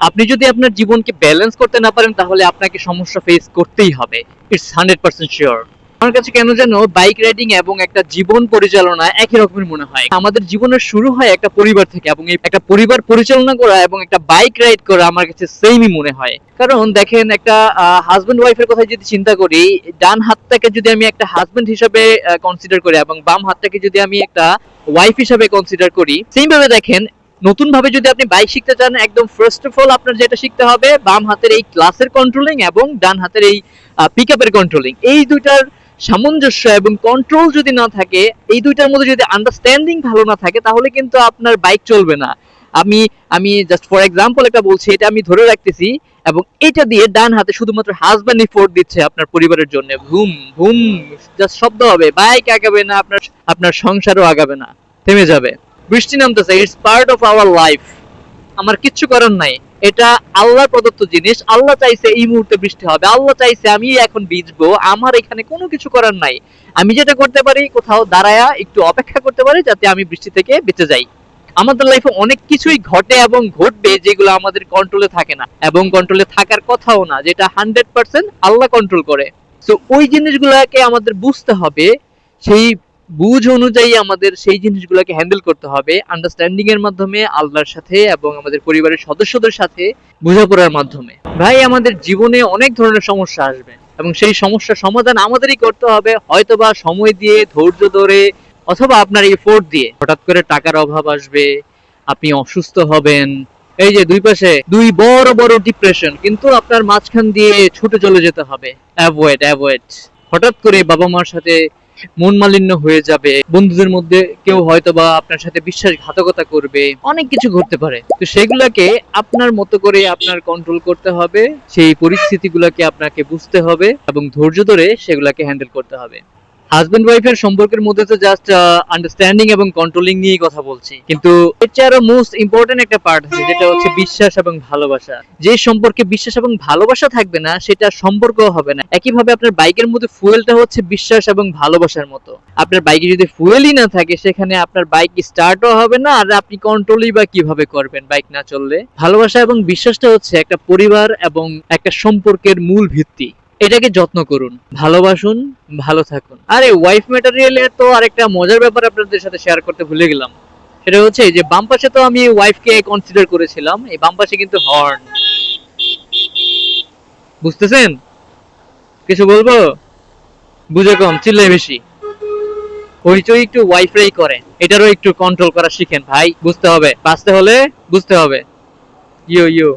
আপনি যদি আপনার জীবনকে ব্যালেন্স করতে না পারেন, তাহলে আপনাকে সমস্যা ফেস করতেই হবে। ইটস হান্ড্রেড পার্সেন্ট শিওর আমার কাছে কেন যেন বাইক রাইডিং এবং একটা জীবন পরিচালনা একই রকমের মনে হয়। আমাদের জীবনের শুরু হয় একটা পরিবার থেকে এবং একটা পরিবার পরিচালনা করা এবং একটা বাইক রাইড করা আমার কাছে সেমই মনে হয়। কারণ দেখেন, একটা হাজবেন্ড ওয়াইফের কথা যদি চিন্তা করি, ডান হাতটাকে যদি আমি একটা হাজবেন্ড হিসাবে কনসিডার করি এবং বাম হাতটাকে যদি আমি একটা ওয়াইফ হিসাবে কনসিডার করি সেম ভাবে দেখেন নতুন ভাবে যদি আপনি বাইক শিখতে চান, একদম ফার্স্ট অফ অল আপনার যেটা শিখতে হবে, বাম হাতের এই ক্লাসের কন্ট্রোলিং এবং ডান হাতের এই পিক আপের কন্ট্রোলিং এই দুইটার সামঞ্জস্য এবং কন্ট্রোল যদি না থাকে, এই দুইটার মধ্যে যদি আন্ডারস্ট্যান্ডিং ভালো না থাকে, তাহলে কিন্তু আপনার বাইক চলবে না। আমি আমি জাস্ট ফর এক্সাম্পল একটা বলছি, এটা আমি ধরে রাখতেছি এবং এটা দিয়ে ডান হাতে শুধুমাত্র হাজব্যান্ডই ফোর্ট দিচ্ছে আপনার পরিবারের জন্য। ভুম ভুম জাস্ট শব্দ হবে। বাইক আগাবে না, আপনার আপনার সংসারও আগাবে না। থেমে যাবে। বৃষ্টি নামতেছে it's part of our life আমার কিচ্ছু করার নাই। এটা আল্লাহ প্রদত্ত জিনিস। আল্লাহ চাইছে এই মুহূর্তে বৃষ্টি হবে। আল্লাহ চাইছে আমি এখন ভিজবো। আমার এখানে কোনো কিছু করার নাই। আমি যেটা করতে পারি, কোথাও দাঁড়ায়া একটু অপেক্ষা করতে পারি, যাতে আমি বৃষ্টি থেকে বেঁচে যাই। আমাদের লাইফে অনেক কিছুই ঘটে এবং ঘটবে যেগুলো আমাদের কন্ট্রোলে থাকে না। এবং কন্ট্রোলে থাকার কথাও না, যেটা হান্ড্রেড পার্সেন্ট আল্লাহ কন্ট্রোল করে। তো ওই জিনিসগুলোকে আমাদের বুঝতে হবে। সেই বুঝ অনুযায়ী আমাদের সেই জিনিসগুলোকে হ্যান্ডেল করতে হবে আন্ডারস্ট্যান্ডিং এর মাধ্যমে, আল্লাহর সাথে এবং আমাদের পরিবারের সদস্যদের সাথে বোঝাপড়ার মাধ্যমে। ভাই, আমাদের জীবনে অনেক ধরনের সমস্যা আসবে এবং সেই সমস্যার সমাধান আমাদেরই করতে হবে। হয়তোবা সময় দিয়ে, ধৈর্য ধরে অথবা আপনার এফোর্ট দিয়ে হঠাৎ করে টাকার অভাব আসবে, আপনি অসুস্থ হবেন, এই যে দুই পাশে দুই বড় বড় ডিপ্রেশন কিন্তু আপনার মাঝখান দিয়ে ছুটে চলে যেতে হবে। অ্যাভয়েড অ্যাভয়েড হঠাৎ করে বাবা মার সাথে মন মালিন্য হয়ে যাবে। বন্ধুদের মধ্যে কেউ হয়তো বা আপনার সাথে বিশ্বাসঘাতকতা করবে, অনেক কিছু ঘটতে পারে। তো সেগুলাকে আপনার মতো করে আপনার কন্ট্রোল করতে হবে, সেই পরিস্থিতিগুলোকে আপনাকে বুঝতে হবে এবং ধৈর্য ধরে সেগুলাকে হ্যান্ডেল করতে হবে। হাজবেন্ড ওয়াইফের সম্পর্কের মধ্যে তো জাস্ট আন্ডারস্ট্যান্ডিং এবং কন্ট্রোলিং নিয়েই কথা বলছি। কিন্তু এর চেয়ে আরও মোস্ট ইম্পর্টেন্ট একটা পার্ট আছে, যেটা হচ্ছে বিশ্বাস এবং ভালোবাসা। যে সম্পর্কে বিশ্বাস এবং ভালোবাসা থাকবে না, সেটা সম্পর্ক হবে না। একইভাবে আপনার বাইকের মধ্যে ফুয়েলটা হচ্ছে বিশ্বাস এবং ভালোবাসার মতো। আপনার বাইকে যদি ফুয়েলই না থাকে, সেখানে আপনার বাইক স্টার্টও হবে না, আর আপনি কন্ট্রোলই বা কীভাবে করবেন বাইক না চললে? ভালোবাসা এবং বিশ্বাসটা হচ্ছে একটা পরিবার এবং একটা সম্পর্কের মূল ভিত্তি। এটাকে যত্ন করুন, ভালোবাসুন, ভালো থাকুন। আরে ওয়াইফ ম্যাটেরিয়ালে তো আরেকটা মজার ব্যাপার আপনাদের সাথে শেয়ার করতে ভুলে গেলাম। সেটা হচ্ছে যে, বাম পাশে তো আমি ওয়াইফকে কনসিডার করেছিলাম, এই বাম পাশে কিন্তু হর্ন বুঝতেছেন? কিছু বলব? বুঝে কম, চিল্লাই বেশি। হইচই একটু ওয়াইফরাই করে, এটারও একটু কন্ট্রোল করা শিখেন ভাই, বুঝতে হবে। বাঁচতে হলে বুঝতে হবে। ইয়ো ইয়ো